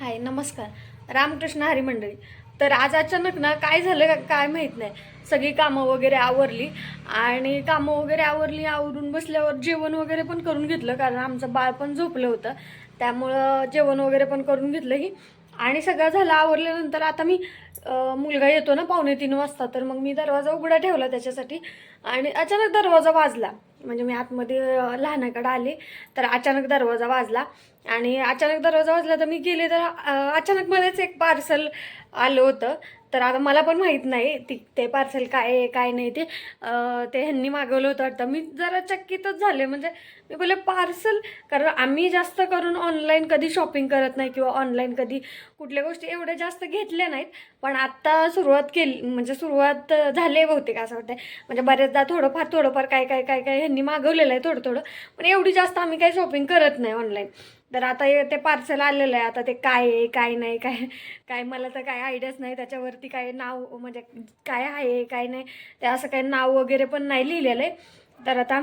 हाय नमस्कार. रामकृष्ण हरी मंडळी. तर आज अचानक ना काय झालं का काय माहीत नाही. सगळी कामं वगैरे आवरली आणि कामं वगैरे आवरली आवरून बसल्यावर जेवण वगैरे पण करून घेतलं कारण आमचं बाळ पण झोपलं होतं. त्यामुळं जेवण वगैरे पण करून घेतलं ही आणि सगळं झालं आवरल्यानंतर आता मी मुलगा येतो ना पावणे तीन वाजता तर मग मी दरवाजा उघडा ठेवला त्याच्यासाठी आणि अचानक दरवाजा वाजला. म्हणजे मी आतमध्ये लहानाकडे आले तर अचानक दरवाजा वाजला. आणि अचानक दरवाजा वाजला तर मी गेले तर अचानक मध्येच एक पार्सल आलं होतं. तर आता मला पण माहीत नाही ती ते पार्सल काय आहे काय नाही ते. ते ह्यांनी मागवलं होतं वाटतं. मी जरा चक्कीतच झाले. म्हणजे मी बोलले पार्सल कारण आम्ही जास्त करून ऑनलाईन कधी शॉपिंग करत नाही किंवा ऑनलाईन कधी कुठल्या गोष्टी एवढ्या जास्त घेतल्या नाहीत. पण आत्ता सुरुवात केली म्हणजे सुरुवात झाली आहे बहुतेक असं वाटतं म्हणजे बऱ्याचदा थोडंफार थोडंफार काय काय काय काय ह्यांनी मागवलेलं आहे थोडं थोडं. पण एवढी जास्त आम्ही काही शॉपिंग करत नाही ऑनलाईन तर आता हे ते पार्सल आलेलं आहे. आता ते काय आहे काय नाही काय काय मला तर काय आयडियाच नाही. त्याच्यावरती काय नाव म्हणजे काय आहे काय नाही. ते असं काही नाव वगैरे पण नाही लिहिलेलं आहे. तर आता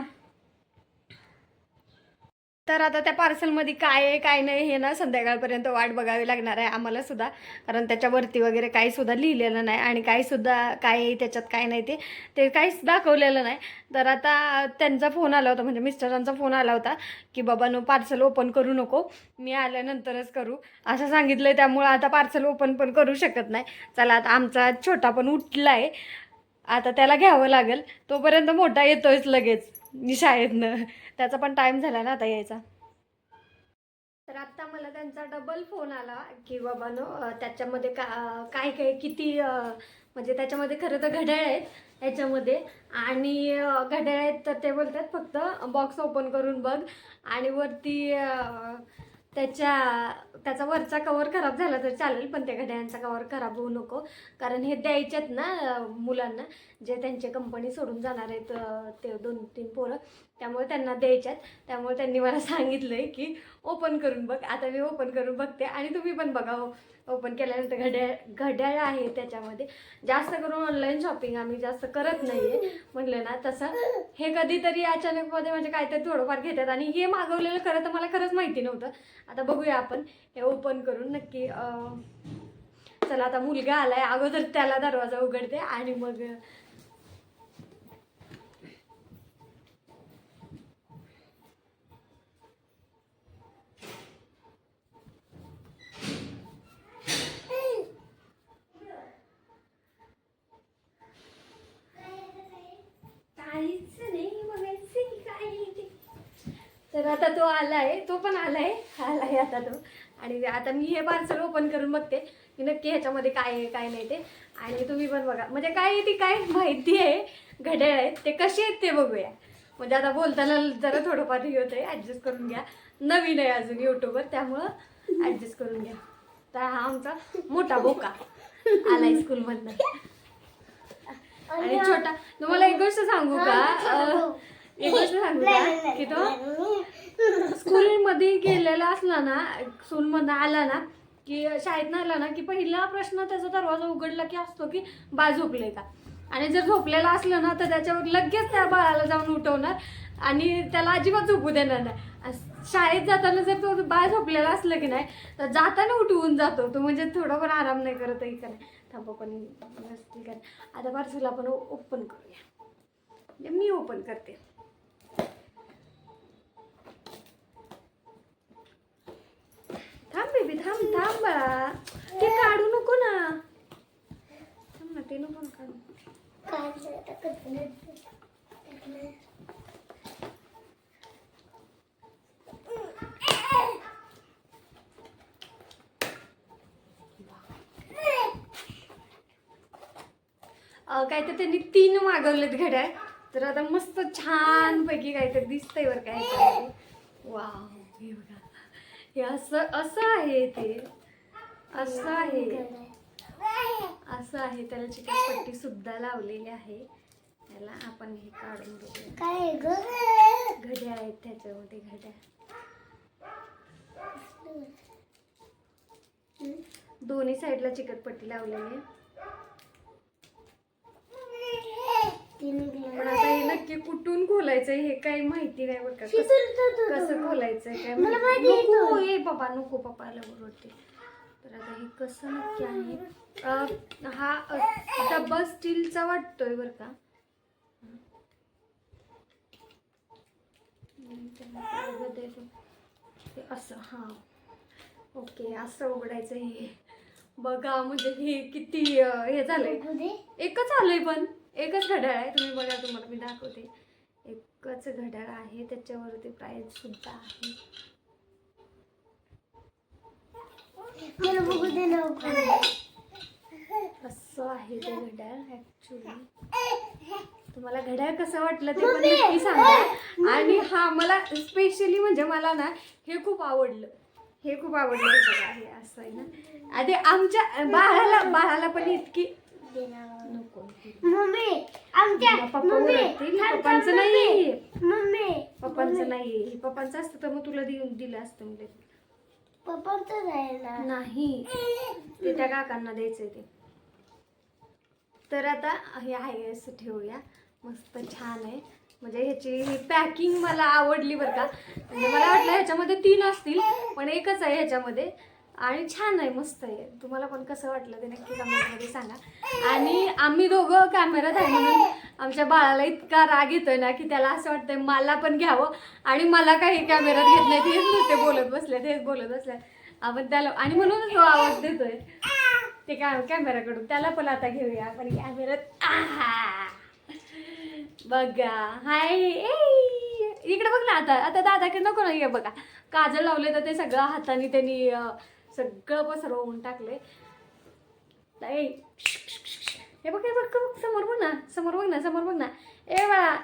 तर आता त्या पार्सलमध्ये काय आहे काय नाही हे ना संध्याकाळपर्यंत वाट बघावी लागणार आहे आम्हाला सुद्धा. कारण त्याच्यावरती वगैरे काही सुद्धा लिहिलेलं नाही आणि काही सुद्धा काय आहे त्याच्यात काय नाही ते ते काहीच दाखवलेलं नाही. तर आता त्यांचा फोन आला होता म्हणजे मिस्टरांचा फोन आला होता की बाबा नो पार्सल ओपन करू नको. मी आल्यानंतरच करू. असं सांगितलं आहे त्यामुळं आता पार्सल ओपन पण करू शकत नाही. चला आता आमचा छोटा पण उठला आहे आता त्याला घ्यावं लागेल. तोपर्यंत मोठा येतोयच लगेच. शाळेतनं. त्याचा पण टाईम झाला ना आता यायचा. तर आत्ता मला त्यांचा डबल फोन आला की बाबा नो त्याच्यामध्ये का काय काय किती म्हणजे त्याच्यामध्ये खरं तर घड्याळ आहेत याच्यामध्ये. आणि घड्याळ आहेत तर ते बोलतात फक्त बॉक्स ओपन करून बघ. आणि वरती त्याच्या त्याचा वरचा कवर खराब झाला तर चालेल पण त्या घड्याळांचा कवर खराब होऊ नको. कारण हे द्यायच्यात ना मुलांना जे त्यांचे कंपनी सोडून जाणार आहेत ते दोन तीन पोरं. त्यामुळे त्यांना द्यायच्यात. त्यामुळे त्यांनी मला सांगितलं आहे की ओपन करून बघ. आता मी ओपन करून बघते आणि तुम्ही पण बघा हो. ओपन केल्यानंतर घड्याळ घड्याळ आहे त्याच्यामध्ये. जास्त करून ऑनलाईन शॉपिंग आम्ही जास्त करत नाही आहे म्हटलं ना तसं हे कधीतरी अचानकमध्ये म्हणजे काहीतरी थोडंफार घेतात आणि हे मागवलेलं खरं तर मला खरंच माहिती नव्हतं. आता बघूया आपण. हे ओपन करून नक्की चला आता मुलगा आलाय. अगोदर त्याला दरवाजा उघडते आणि मग काहीच नाही बघायचं की काय आहे ते. तर आता तो आलाय तो पण आलाय आलाय आता तो. आणि आता मी हे पार्सल ओपन करून बघते की नक्की ह्याच्यामध्ये काय आहे काय नाही ते. आणि तुम्ही पण बघा. म्हणजे काय आहे ती काय माहिती आहे. घड्याळ आहेत. ते कसे आहेत ते बघूया. म्हणजे आता बोलताना जरा थोडंफार हे होतं आहे ॲडजस्ट करून घ्या. नवीन आहे अजून यूट्यूबवर त्यामुळं ॲडजस्ट करून घ्या. तर हा आमचा मोठा बोका आलाय स्कूलमधनं आणि छोटा तुम्हाला एक गोष्ट सांगू का? एक गोष्ट सांगू का? की तो स्कूलमध्ये गेलेला असला ना स्कूलमधनं आला ना की शाळेतनं आला ना की पहिला प्रश्न त्याचा दरवाजा उघडला की असतो की बा झोपले का आणि जर झोपलेला असलं ना तर त्याच्यावर लगेच त्या बाळाला जाऊन उठवणार आणि त्याला अजिबात झोपू देणार नाही. शाळेत जाताना जर तो बाळ झोपलेला असलं की नाही तर जाताना उठवून जातो. तो म्हणजे थोडा पण आराम नाही करत आहे नाही थांबा पण ठीक आहे आता पार्सल आपण ओपन करूया. म्हणजे मी ओपन करते. थांब थांब बाळा. ते काढू नको ना. थांब ना ते नको काढू. काय तर त्यांनी तीन मागवलेत घड्याळ. तर आता मस्त छान पैकी काहीतरी दिसतंय बरं काय वाव हे बघा. हे असं असं आहे ते. असं आहे. असं आहे. त्याला चिकटपट्टी सुद्धा लावलेली आहे. त्याला आपण हे काढून ग? घड्याळ आहेत त्याच्यामध्ये घड्याळ दोन्ही साईडला चिकटपट्टी लावलेली आहे. नक्की कुठून खोलायचंय हे काही माहिती नाही बरं का. कसं- खोलायचंय काय मला माहिती. आहे नको ये पप्पा नको पप्पाला तर आता हे कसं नक्की आहे? हा डब्बा स्टीलचा वाटतोय बरं का. असं हां. ओके असं उघडायचं हे. बघा म्हणजे हे किती हे झालंय. एकच आलंय पण. एकच घड्याळ आहे तुम्ही बघा तुम्हाला मी दाखवते. एकच घड्याळ आहे त्याच्यावरती प्राईस सुद्धा आहे. मला बघू दे असं आहे ते घड्याळ ऍक्च्युली तुम्हाला घड्याळ कसं वाटलं ते पण नक्की सांगा. आणि हा मला स्पेशली म्हणजे मला ना हे खूप आवडलं. हे खूप आवडलं हे बघा, हे असं आहे ना. आधी आमच्या बाळाला बाळाला पण इतकी नको मम्मी आमच्या पप्पा मम्मी ओरडतील. थांब, थांब, पप्पांचं नाही मम्मी पप्पांचं नाही हे पप्पांचं असतं तर मग तुला देऊन दिलं असतं म्हणजे पप्पांचं ना. नाही. ते त्या काकांना द्यायचंय ते. तर आता हे आहे असं ठेवूया. मस्त छान आहे. म्हणजे ह्याची पॅकिंग मला आवडली बरं का. म्हणजे मला वाटलं ह्याच्यामध्ये तीन असतील पण एकच आहे ह्याच्यामध्ये. आणि छान आहे मस्त आहे. तुम्हाला पण कसं वाटलं ते नक्की कमेंटमध्ये सांगा. आणि आम्ही दोघं कॅमेरात आहे म्हणून आमच्या बाळाला इतका राग येतोय ना की त्याला असं वाटतंय मला पण घ्यावं आणि मला काही कॅमेरात घेत नाही. हेच नुसते बोलत बसले हेच बोलत बसले. आपण त्याला आणि म्हणूनच तो आवाज देतोय. ते काय कॅमेराकडून त्याला पण आता घेऊया आपण कॅमेऱ्यात बघा. हाय. ए इकडे बघ ना आता. आता दादाकडे नको ना ये बघा. काजळ लावले तर ते सगळं हाताने त्यांनी अं, सगळं पसरवून टाकले हे बघ हे बघ बघ, समोर बघ ना समोर बघ ना समोर बघ ना. ए बाळा